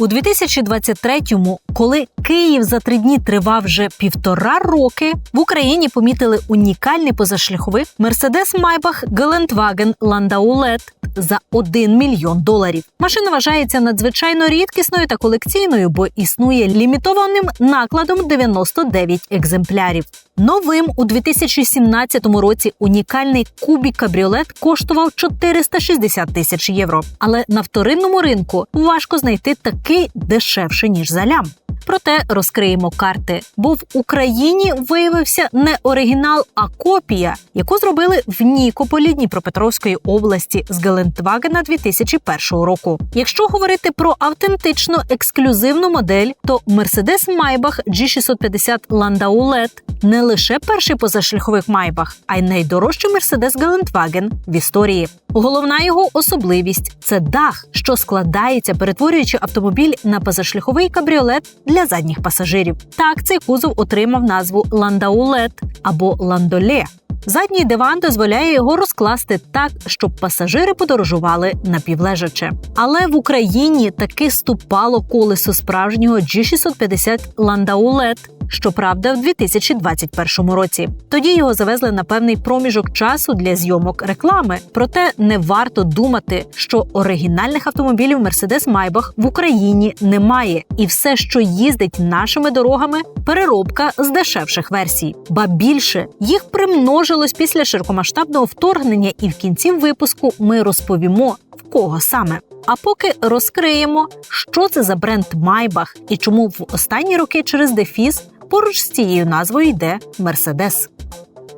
У 2023-му, коли Київ за три дні тривав вже півтора роки, в Україні помітили унікальний позашляховик Mercedes Maybach Geländewagen Landau LED за 1 мільйон доларів. Машина вважається надзвичайно рідкісною та колекційною, бо існує лімітованим накладом 99 екземплярів. Новим у 2017 році унікальний кубік кабріолет коштував 460 тисяч євро. Але на вторинному ринку важко знайти такий дешевше ніж за лям. Проте розкриємо карти, бо в Україні виявився не оригінал, а копія, яку зробили в Нікополі Дніпропетровської області з Гелендвагена 2001 року. Якщо говорити про автентично ексклюзивну модель, то Mercedes Maybach G650 Landau LED не лише перший позашляховик Maybach, а й найдорожчий Mercedes Geländewagen в історії. Головна його особливість це дах, що складається, перетворюючи автомобіль на позашляховий кабріолет для задніх пасажирів. Так цей кузов отримав назву Landau або Ландоле. Задній диван дозволяє його розкласти так, щоб пасажири подорожували напівлежаче. Але в Україні таки ступало колесо справжнього G650 Landau LED, щоправда, в 2021 році. Тоді його завезли на певний проміжок часу для зйомок реклами. Проте не варто думати, що оригінальних автомобілів Mercedes Maybach в Україні немає, і все, що їздить нашими дорогами, переробка з дешевших версій. Ба більше їх примножилось після широкомасштабного вторгнення, і в кінці випуску ми розповімо в кого саме. А поки розкриємо, що це за бренд Maybach і чому в останні роки через дефіс поруч з цією назвою йде Мерседес.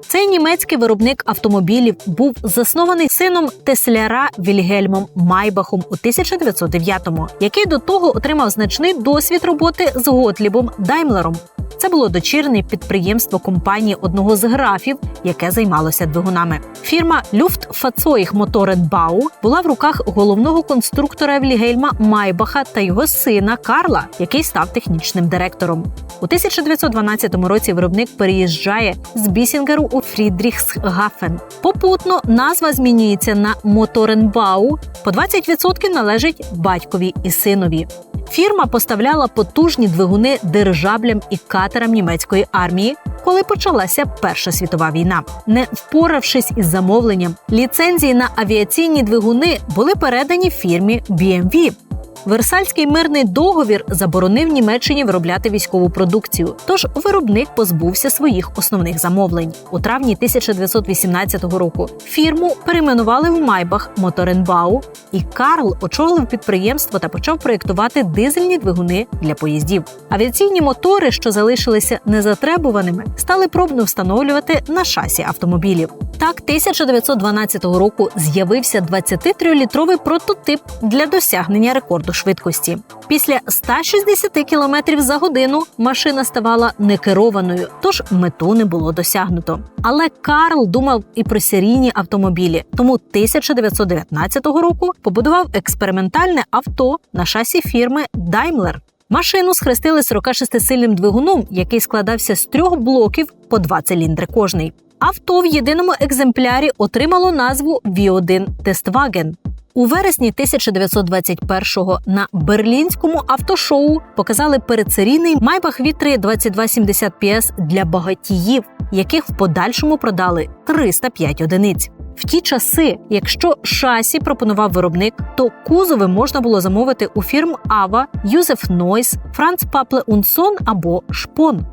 Цей німецький виробник автомобілів був заснований сином тесляра Вільгельмом Майбахом у 1909-му, який до того отримав значний досвід роботи з Готлібом Даймлером. Це було дочірне підприємство компанії одного з графів, яке займалося двигунами. Фірма Люфтфацоїх Моторенбау була в руках головного конструктора Вільгельма Майбаха та його сина Карла, який став технічним директором. У 1912 році виробник переїжджає з Бісінгеру у Фрідріхсгафен. Попутно назва змінюється на Моторенбау. По 20% належить батькові і синові. Фірма поставляла потужні двигуни дирижаблям і катерам німецької армії, коли почалася Перша світова війна. Не впоравшись із замовленням, ліцензії на авіаційні двигуни були передані фірмі BMW. Версальський мирний договір заборонив Німеччині виробляти військову продукцію, тож виробник позбувся своїх основних замовлень. У травні 1918 року фірму перейменували в Майбах Моторенбау, і Карл очолив підприємство та почав проєктувати дизельні двигуни для поїздів. Авіаційні мотори, що залишилися незатребуваними, стали пробно встановлювати на шасі автомобілів. Так, 1912 року з'явився 23-літровий прототип для досягнення рекорду швидкості. Після 160 км за годину машина ставала некерованою, тож мету не було досягнуто. Але Карл думав і про серійні автомобілі, тому 1919 року побудував експериментальне авто на шасі фірми Daimler. Машину схрестили 46-сильним двигуном, який складався з трьох блоків по два циліндри кожний. Авто в єдиному екземплярі отримало назву V1 Testwagen. У вересні 1921-го на берлінському автошоу показали передсерійний Maybach V3 2270 PS для багатіїв, яких в подальшому продали 305 одиниць. В ті часи, якщо шасі пропонував виробник, то кузови можна було замовити у фірм Ава, Юзеф Нойс, Франц Папле Унсон або Шпон.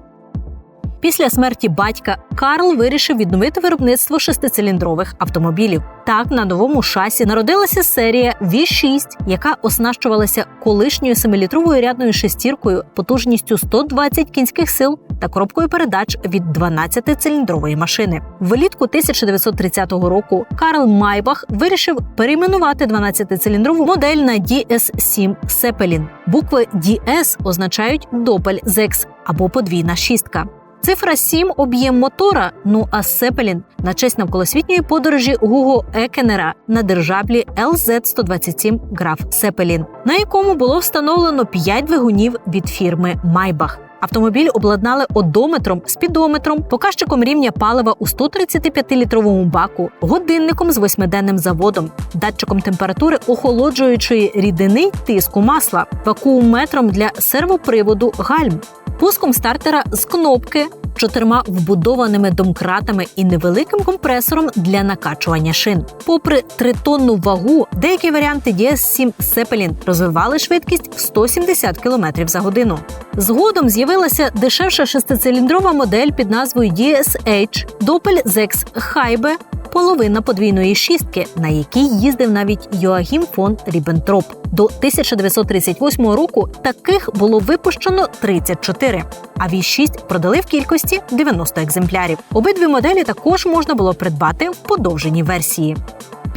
Після смерті батька Карл вирішив відновити виробництво шестициліндрових автомобілів. Так на новому шасі народилася серія V6, яка оснащувалася колишньою семилітровою рядною шестіркою потужністю 120 кінських сил та коробкою передач від 12-циліндрової машини. Влітку 1930 року Карл Майбах вирішив перейменувати 12-циліндрову модель на DS7 Zeppelin. Букви DS означають Doppel Zex або подвійна шістка. Цифра 7 – об'єм мотора. Ну а Сепелін на честь навколосвітньої подорожі Гуго Екенера на держаблі LZ-127 Граф Сепелін, на якому було встановлено 5 двигунів від фірми Майбах. Автомобіль обладнали одометром, спідометром, показчиком рівня палива у 135-літровому баку, годинником з восьмиденним заводом, датчиком температури охолоджуючої рідини тиску масла, вакуумметром для сервоприводу гальм, пуском стартера з кнопки, чотирма вбудованими домкратами і невеликим компресором для накачування шин. Попри тритонну вагу, деякі варіанти DS7 Zeppelin розвивали швидкість в 170 км за годину. Згодом з'явилася дешевша шестициліндрова модель під назвою DSH Doppel Zex Хайбе, половина подвійної шістки, на якій їздив навіть Йоахім фон Ріббентроп. До 1938 року таких було випущено 34, а V6 продали в кількості 90 екземплярів. Обидві моделі також можна було придбати в подовженій версії.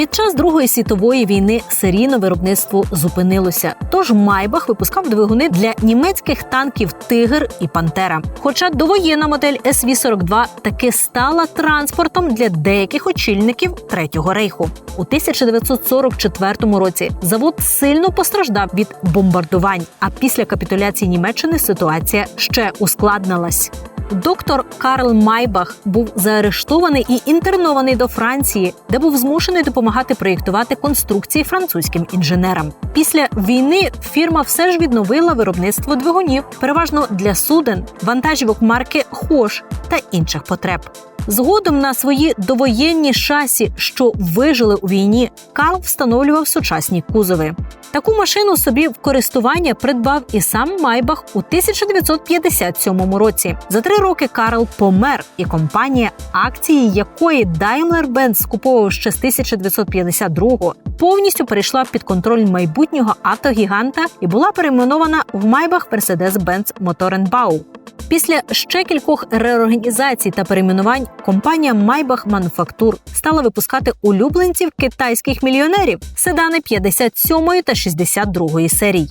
Під час Другої світової війни серійне виробництво зупинилося. Тож Майбах випускав двигуни для німецьких танків Тигр і Пантера. Хоча довоєнна модель СВ-42 таки стала транспортом для деяких очільників Третього рейху. У 1944 році завод сильно постраждав від бомбардувань. А після капітуляції Німеччини ситуація ще ускладнилась. Доктор Карл Майбах був заарештований і інтернований до Франції, де був змушений допомагати проєктувати конструкції французьким інженерам. Після війни фірма все ж відновила виробництво двигунів, переважно для суден, вантажівок марки Хош та інших потреб. Згодом на свої довоєнні шасі, що вижили у війні, Карл встановлював сучасні кузови. Таку машину собі в користування придбав і сам Майбах у 1957 році. За три роки Карл помер, і компанія, акції якої Daimler-Benz скуповував ще з 1952-го, повністю перейшла під контроль майбутнього автогіганта і була перейменована в Майбах Mercedes-Benz Motorenbau. Після ще кількох реорганізацій та перейменувань компанія Maybach Manufactur стала випускати улюбленців китайських мільйонерів седани 57 та 62 серій.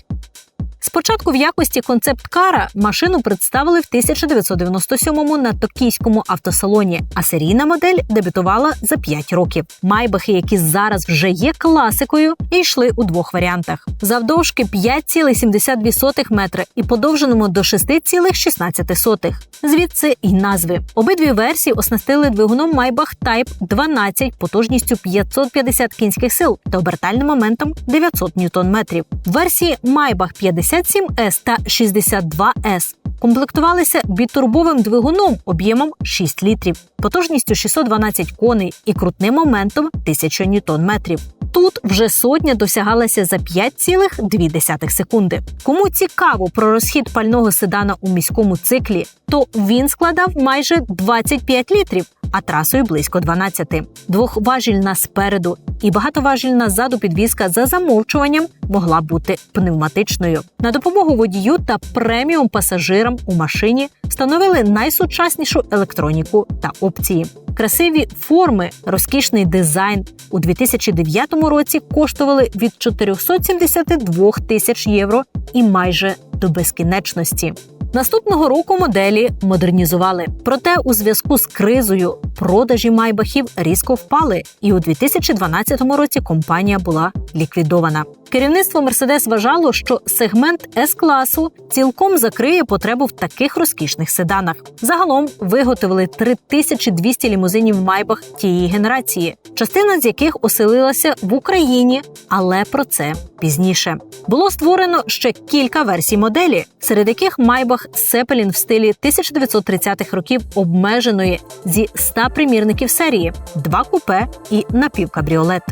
Спочатку в якості концепт-кара машину представили в 1997-му на токійському автосалоні, а серійна модель дебютувала за 5 років. Майбахи, які зараз вже є класикою, і йшли у двох варіантах: завдовжки 5,72 метри і подовженому до 6,16. Звідси й назви. Обидві версії оснастили двигуном Майбах Type 12 потужністю 550 кінських сил та обертальним моментом 900 ньютон-метрів. Версії Майбах 50 57С та 62С комплектувалися бітурбовим двигуном об'ємом 6 літрів, потужністю 612 коней і крутним моментом 1000 ньютон-метрів. Тут вже сотня досягалася за 5,2 секунди. Кому цікаво про розхід пального седана у міському циклі, то він складав майже 25 літрів, а трасою близько 12. Двохважільна спереду і багатоважільна ззаду підвізка за замовчуванням могла бути пневматичною. На допомогу водію та преміум пасажирам у машині встановили найсучаснішу електроніку та опції. Красиві форми, розкішний дизайн у 2009 році коштували від 472 тисяч євро і майже до безкінечності. Наступного року моделі модернізували. Проте у зв'язку з кризою продажі майбахів різко впали, і у 2012 році компанія була ліквідована. Керівництво Мерседес вважало, що сегмент с класу цілком закриє потребу в таких розкішних седанах. Загалом виготовили 3200 лімузинів майбах тієї генерації, частина з яких оселилася в Україні, але про це пізніше. Було створено ще кілька версій моделі, серед яких майбах Сепелін в стилі 1930-х років обмеженої зі 100 примірників серії, два купе і напівкабріолет.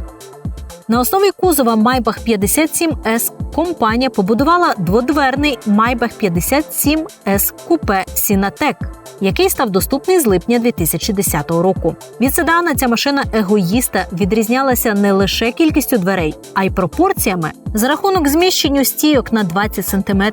На основі кузова Maybach 57 s компанія побудувала дводверний Maybach 57 s купе Сінатек, який став доступний з липня 2010 року. Від седана ця машина егоїста відрізнялася не лише кількістю дверей, а й пропорціями. За рахунок зміщенню стійок на 20 см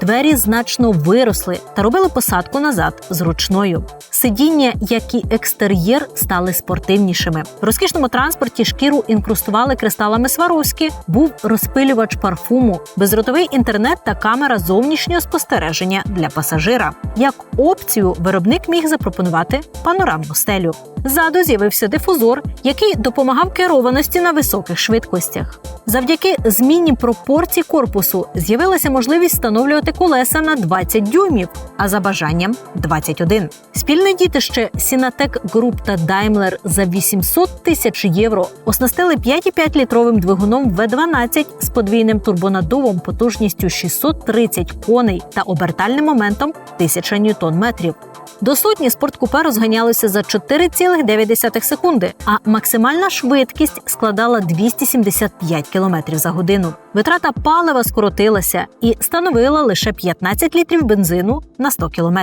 двері значно виросли та робили посадку назад зручною. Сидіння, як і екстер'єр, стали спортивнішими. В розкішному транспорті шкіру інкрустували кристалами Сваровські, був розпилювач парфуму, безротовий інтернет та камера зовнішнього спостереження для пасажира. Як опцію виробник міг запропонувати панорамну стелю. Ззаду з'явився дифузор, який допомагав керованості на високих швидкостях. Завдяки зміні пропорцій корпусу з'явилася можливість встановлювати колеса на 20 дюймів, а за бажанням 21. Спільне дітище Сінатек Груп та Daimler за 800 тисяч євро оснастили 5,5-літровим двигуном В12 з подвійним турбонаддувом потужністю 630 коней та обертальним моментом 1000 ньютон-метрів. До сотні спорткупе розганялося за 4,9 секунди, а максимальна швидкість складала 275 км за годину. Витрата палива скоротилася і становила лише 15 літрів бензину на 100 км.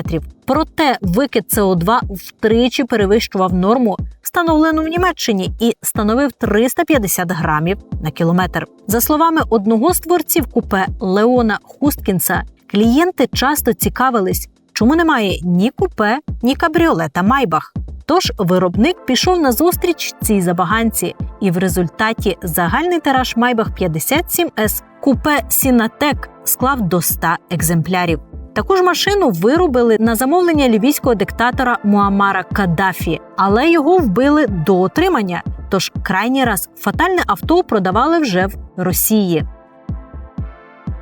Проте викид СО2 втричі перевищував норму, встановлену в Німеччині, і становив 350 грамів на кілометр. За словами одного з творців купе Леона Хусткінса, клієнти часто цікавились чому немає ні купе, ні кабріолета Майбах. Тож виробник пішов на зустріч цій забаганці, і в результаті загальний тираж Майбах 57С купе Сінатек склав до 100 екземплярів. Таку ж машину виробили на замовлення лівійського диктатора Муамара Каддафі, але його вбили до отримання. Тож крайній раз фатальне авто продавали вже в Росії.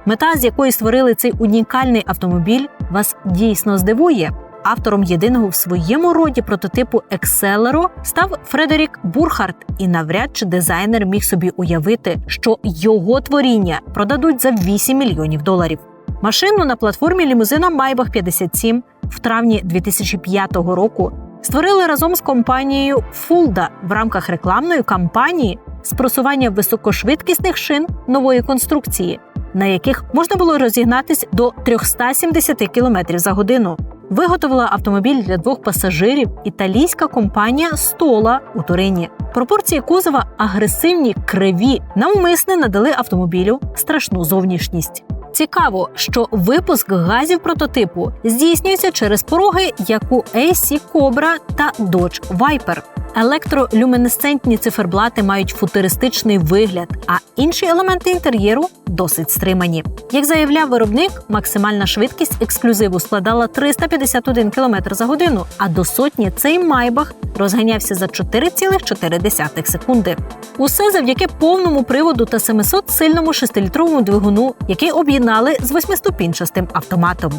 Мета, з якої створили цей унікальний автомобіль, вас дійсно здивує. Автором єдиного в своєму роді прототипу Екселеро став Фредерік Бурхарт, і навряд чи дизайнер міг собі уявити, що його творіння продадуть за 8 мільйонів доларів. Машину на платформі лімузина Maybach 57 в травні 2005 року створили разом з компанією Фулда в рамках рекламної кампанії з просування високошвидкісних шин нової конструкції на яких можна було розігнатись до 370 км за годину. Виготовила автомобіль для двох пасажирів італійська компанія Стола у Турині. Пропорції кузова агресивні, криві, навмисне надали автомобілю страшну зовнішність. Цікаво, що випуск газів прототипу здійснюється через пороги, як у AC Cobra та Dodge Viper. Електролюмінесцентні циферблати мають футуристичний вигляд, а інші елементи інтер'єру досить стримані. Як заявляв виробник, максимальна швидкість ексклюзиву складала 351 км за годину, а до сотні цей майбах розганявся за 4,4 секунди. Усе завдяки повному приводу та 700-сильному 6-літровому двигуну, який об'єднали з восьмиступінчастим автоматом.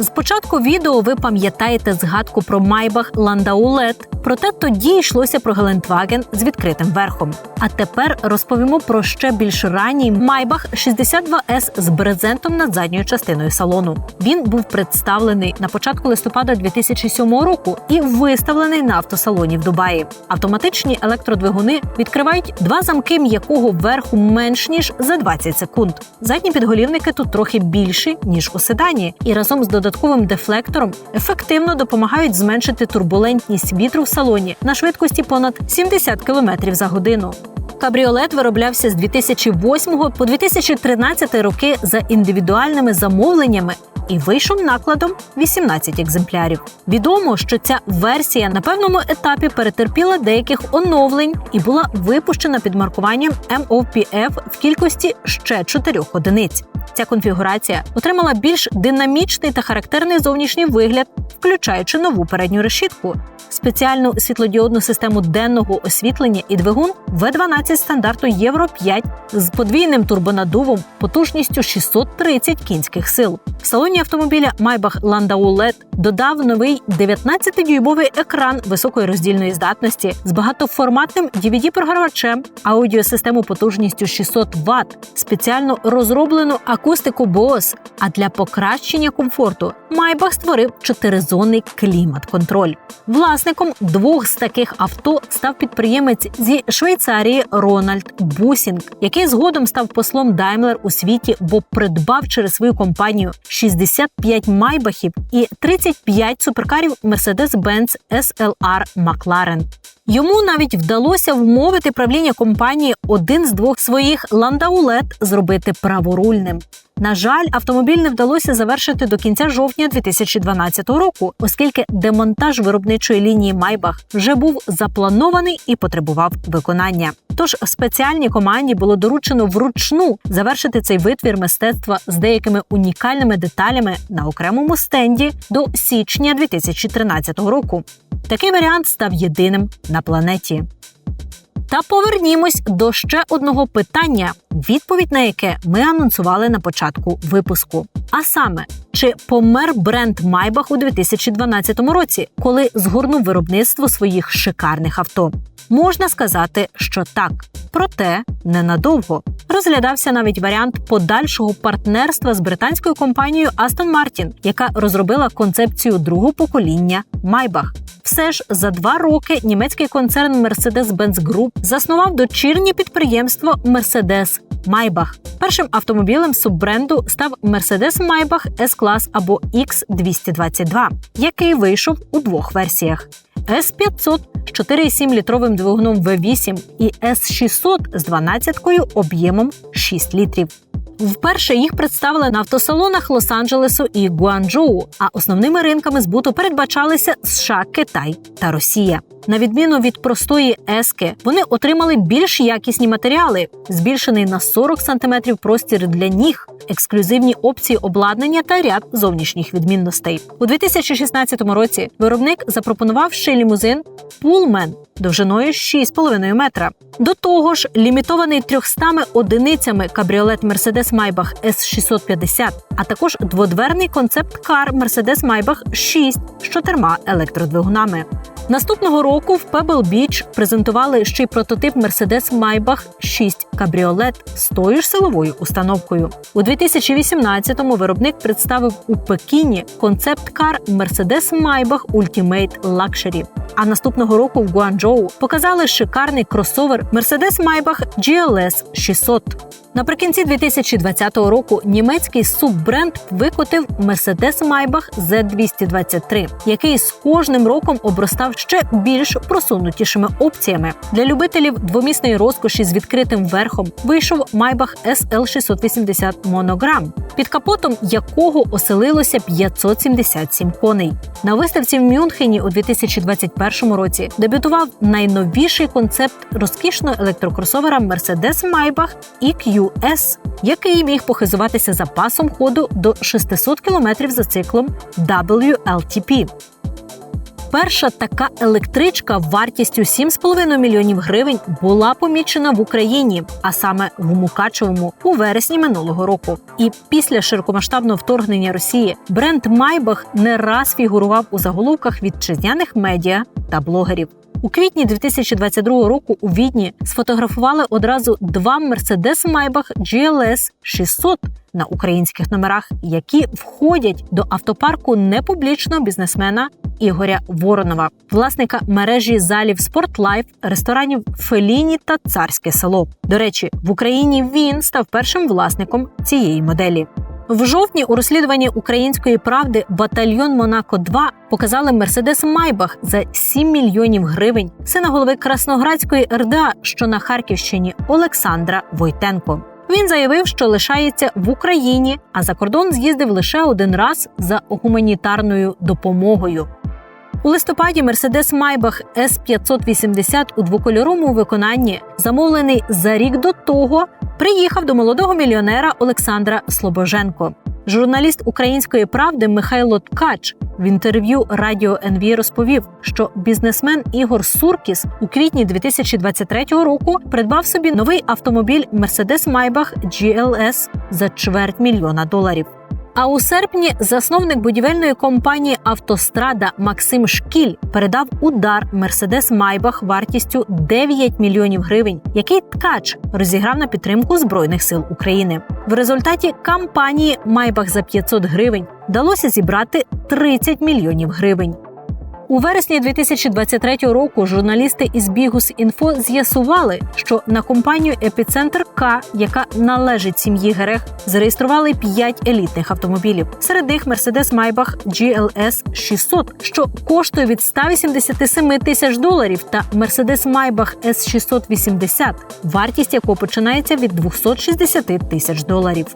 З початку відео ви пам'ятаєте згадку про Майбах LED, проте тоді йшлося про Гелендваген з відкритим верхом. А тепер розповімо про ще більш ранній Майбах 62S з брезентом над задньою частиною салону. Він був представлений на початку листопада 2007 року і виставлений на автосалоні в Дубаї. Автоматичні електродвигуни відкривають два замки м'якого верху менш ніж за 20 секунд. Задні підголівники тут трохи більші ніж у седані, і разом з додатковим дефлектором ефективно допомагають зменшити турбулентність вітру в салоні на швидкості понад 70 км за годину. Кабріолет вироблявся з 2008 по 2013 роки за індивідуальними замовленнями і вийшов накладом 18 екземплярів. Відомо, що ця версія на певному етапі перетерпіла деяких оновлень і була випущена під маркуванням MOPF в кількості ще 4 одиниць. Ця конфігурація отримала більш динамічний та характерний зовнішній вигляд, включаючи нову передню решітку, спеціальну світлодіодну систему денного освітлення і двигун В12 стандарту Євро 5 з подвійним турбонадувом потужністю 630 кінських сил. Салоні автомобіля Maybach Landau LED додав новий 19-дюймовий екран високої роздільної здатності з багатоформатним DVD-програвачем, аудіосистему потужністю 600 Вт, спеціально розроблену акустику Bose, А для покращення комфорту Maybach створив чотиризонний клімат-контроль. Власником двох з таких авто став підприємець зі Швейцарії Рональд Бусінг, який згодом став послом Daimler у світі, бо придбав через свою компанію 65 майбахів і 35 суперкарів Mercedes-Benz SLR McLaren. Йому навіть вдалося вмовити правління компанії один з двох своїх ландаулет зробити праворульним. На жаль, автомобіль не вдалося завершити до кінця жовтня 2012 року, оскільки демонтаж виробничої лінії Майбах вже був запланований і потребував виконання. Тож спеціальній команді було доручено вручну завершити цей витвір мистецтва з деякими унікальними деталями на окремому стенді до січня 2013 року. Такий варіант став єдиним на планеті. Та повернімось до ще одного питання, відповідь на яке ми анонсували на початку випуску. А саме, чи помер бренд Майбах у 2012 році, коли згорнув виробництво своїх шикарних авто? Можна сказати, що так, проте ненадовго розглядався навіть варіант подальшого партнерства з британською компанією Aston Martin, яка розробила концепцію другого покоління Майбах. Все ж за два роки німецький концерн Mercedes-Benz Group заснував дочірнє підприємство Mercedes Майбах. Першим автомобілем суббренду став Mercedes Maybach S-клас або X222, який вийшов у двох версіях: S500 з 4,7 літровим двигуном V8 і S600 з 12 об'ємом 6 літрів. Вперше їх представили на автосалонах Лос-Анджелесу і Гуанчжоу, а основними ринками збуту передбачалися США, Китай та Росія. На відміну від простої ески, вони отримали більш якісні матеріали, збільшений на 40 см простір для ніг, ексклюзивні опції обладнання та ряд зовнішніх відмінностей. У 2016 році виробник запропонував ще лімузин Pullman довжиною 6,5 метра. До того ж, лімітований 300 одиницями кабріолет Mercedes Maybach S650, а також дводверний концепт-кар Mercedes Maybach 6 з чотирма електродвигунами. Наступного року в Pebble Beach презентували ще й прототип Mercedes Maybach 6 кабріолет з тою ж силовою установкою. У 2018-му виробник представив у Пекіні концепт-кар Mercedes Maybach Ultimate Luxury. А наступного року в Гуанчжоу показали шикарний кросовер Mercedes Maybach GLS 600. Наприкінці 2020 року німецький суббренд викотив Mercedes Maybach Z223, який з кожним роком обростав ще більш просунутішими опціями. Для любителів двомісної розкоші з відкритим верхом вийшов Maybach SL680 Monogram, під капотом якого оселилося 577 коней. На виставці в Мюнхені у 2021 році дебютував найновіший концепт розкішного електрокросовера Mercedes Maybach EQS, який міг похизуватися запасом ходу до 600 км за циклом WLTP. Перша така електричка вартістю 7,5 мільйонів гривень була помічена в Україні, а саме в Мукачевому у вересні минулого року. І після широкомасштабного вторгнення Росії бренд Майбах не раз фігурував у заголовках вітчизняних медіа та блогерів. У квітні 2022 року у Відні сфотографували одразу два Mercedes Maybach GLS 600 на українських номерах, які входять до автопарку непублічного бізнесмена Ігоря Воронова, власника мережі залів Спортлайф, ресторанів Феліні та Царське село. До речі, в Україні він став першим власником цієї моделі. В жовтні у розслідуванні української правди батальйон Монако 2 показали Мерседес Майбах за 7 мільйонів гривень сина голови Красноградської РДА, що на Харківщині Олександра Войтенко. Він заявив, що лишається в Україні, а за кордон з'їздив лише один раз за гуманітарною допомогою. У листопаді Mercedes Maybach S580 у двокольоровому виконанні, замовлений за рік до того, приїхав до молодого мільйонера Олександра Слобоженко. Журналіст української правди Михайло Ткач в інтерв'ю Радіо НВ розповів, що бізнесмен Ігор Суркіс у квітні 2023 року придбав собі новий автомобіль Mercedes Maybach GLS за чверть мільйона доларів. А у серпні засновник будівельної компанії Автострада Максим Шкіль передав удар Мерседес Майбах вартістю 9 мільйонів гривень, який ткач розіграв на підтримку збройних сил України. В результаті кампанії Майбах за 500 гривень вдалося зібрати 30 мільйонів гривень. У вересні 2023 року журналісти із Бігус інфо з'ясували, що на компанію Епіцентр К, яка належить сім'ї Герех, зареєстрували 5 елітних автомобілів. Серед них Mercedes Maybach GLS 600, що коштує від 187 тисяч доларів, та Mercedes Maybach S680, вартість якого починається від 260 тисяч доларів.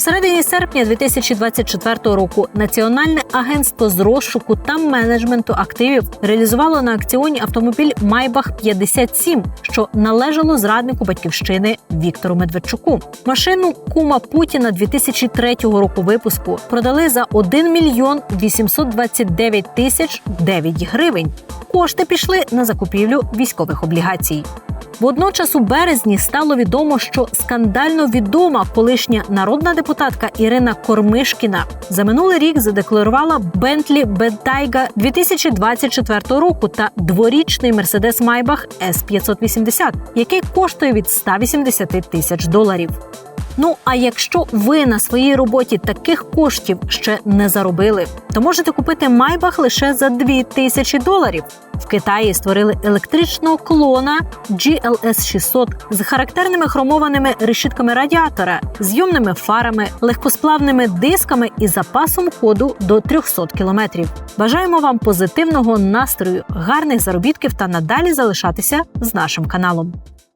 В середині серпня 2024 року Національне агентство з розшуку та менеджменту активів реалізувало на акціоні автомобіль Майбах 57, що належало зраднику батьківщини Віктору Медведчуку. Машину кума Путіна 2003 року випуску продали за 1 мільйон 829 тисяч 9 гривень. Кошти пішли на закупівлю військових облігацій. Водночас у березні стало відомо, що скандально відома колишня народна депутатка Ірина Кормишкіна за минулий рік задекларувала Бентлі Бентайга 2024 року та дворічний Мерседес Майбах С 580 який коштує від 180 тисяч доларів. Ну а якщо ви на своїй роботі таких коштів ще не заробили, то можете купити майбах лише за 2 тисячі доларів. В Китаї створили електричного клона GLS 600 з характерними хромованими решітками радіатора, зйомними фарами, легкосплавними дисками і запасом ходу до 300 кілометрів. Бажаємо вам позитивного настрою, гарних заробітків та надалі залишатися з нашим каналом.